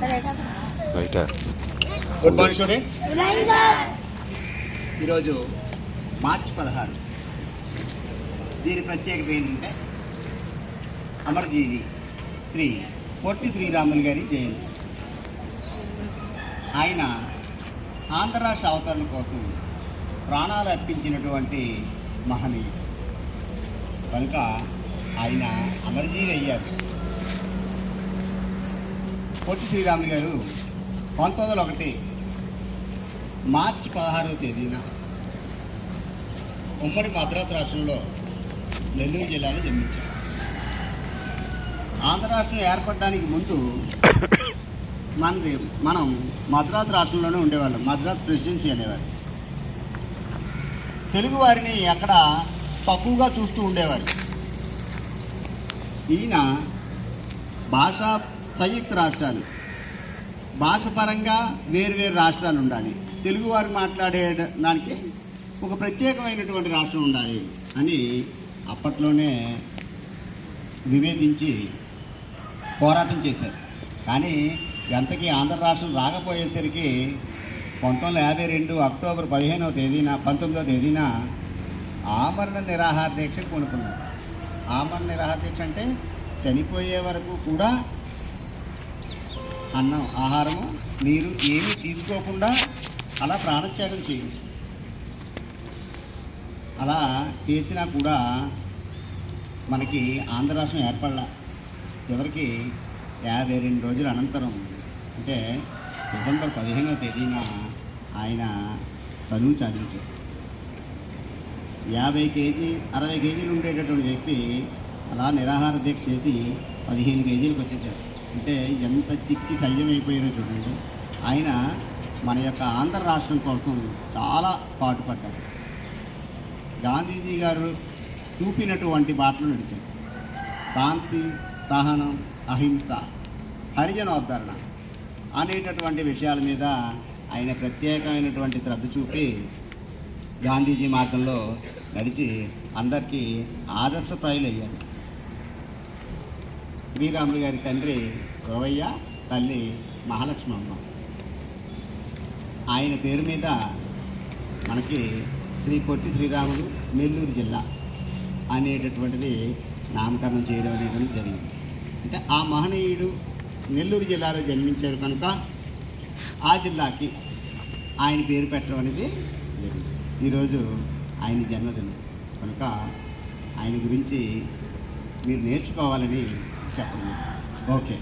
బయట. Good morning students ఈరోజు మార్చి పదహారు. దీని ప్రత్యేకత ఏంటంటే అమరజీవి శ్రీ పొట్టి శ్రీరాములు గారి జయంతి. ఆయన ఆంధ్ర రాష్ట్ర అవతరణ కోసం ప్రాణాలు అర్పించినటువంటి మహనీయుడు. కనుక ఆయన అమరజీవి అయ్యారు. పొట్టి శ్రీరాములు గారు పంతొమ్మిది వందల ఒకటి మార్చి పదహారవ తేదీన ఉమ్మడి మద్రాసు రాష్ట్రంలో నెల్లూరు జిల్లాలో జన్మించారు. ఆంధ్ర రాష్ట్రం ఏర్పడడానికి ముందు మనది మనం మద్రాసు రాష్ట్రంలోనే ఉండేవాళ్ళం. మద్రాసు ప్రెసిడెన్సీ అనేవారు. తెలుగు వారిని అక్కడ తక్కువగా చూస్తూ ఉండేవారు. ఈయన భాషా సంయుక్త రాష్ట్రాలు. భాష పరంగా వేరు వేరు రాష్ట్రాలు ఉండాలి. తెలుగువారు మాట్లాడే దానికి ఒక ప్రత్యేకమైనటువంటి రాష్ట్రం ఉండాలి అని అప్పట్లోనే వివేదించి పోరాటం చేశారు. కానీ ఎంతకీ ఆంధ్ర రాష్ట్రం రాకపోయేసరికి పంతొమ్మిది యాభై రెండు అక్టోబర్ పదిహేనవ తేదీన పంతొమ్మిదవ తేదీన ఆమరణ నిరాహార దీక్ష కొనుక్కున్నారు ఆమరణ నిరాహార దీక్ష అంటే చనిపోయే వరకు కూడా అన్నం ఆహారము నీరు ఏమీ తీసుకోకుండా అలా ప్రాణత్యాగం చేయండి. అలా చేసినా కూడా మనకి ఆంధ్ర రాష్ట్రం ఏర్పడలా. చివరికి యాభై రెండు రోజుల అనంతరం అంటే డిసెంబర్ పదిహేనవ తేదీన ఆయన తనువు చాలించారు యాభై కేజీ అరవై కేజీలు ఉండేటటువంటి వ్యక్తి అలా నిరాహార దీక్ష చేసి పదిహేను కేజీలకు వచ్చేసారు అంటే ఎంత చిక్కి సయ్యమైపోయారో చూడండి. ఆయన మన యొక్క ఆంధ్ర రాష్ట్రం కోసం చాలా పాటుపడ్డారు. గాంధీజీ గారు చూపినటువంటి బాటలు నడిచారు శాంతి సహనం అహింస హరిజనోద్ధరణ అనేటటువంటి విషయాల మీద ఆయన ప్రత్యేకమైనటువంటి శ్రద్ధ చూపి గాంధీజీ మార్గంలో నడిచి అందరికీ ఆదర్శప్రాయులు అయ్యారు శ్రీరాములు గారి తండ్రి గోవయ్య తల్లి మహాలక్ష్మమ్మ. ఆయన పేరు మీద మనకి శ్రీ పొట్టి శ్రీరాములు నెల్లూరు జిల్లా అనేటటువంటిది నామకరణం చేయడం అనేది జరిగింది. అంటే ఆ మహనీయుడు నెల్లూరు జిల్లాలో జన్మించారు కనుక ఆ జిల్లాకి ఆయన పేరు పెట్టడం అనేది జరిగింది. ఈరోజు ఆయన జన్మదినం. కనుక ఆయన గురించి మీరు నేర్చుకోవాలని Yeah, OK.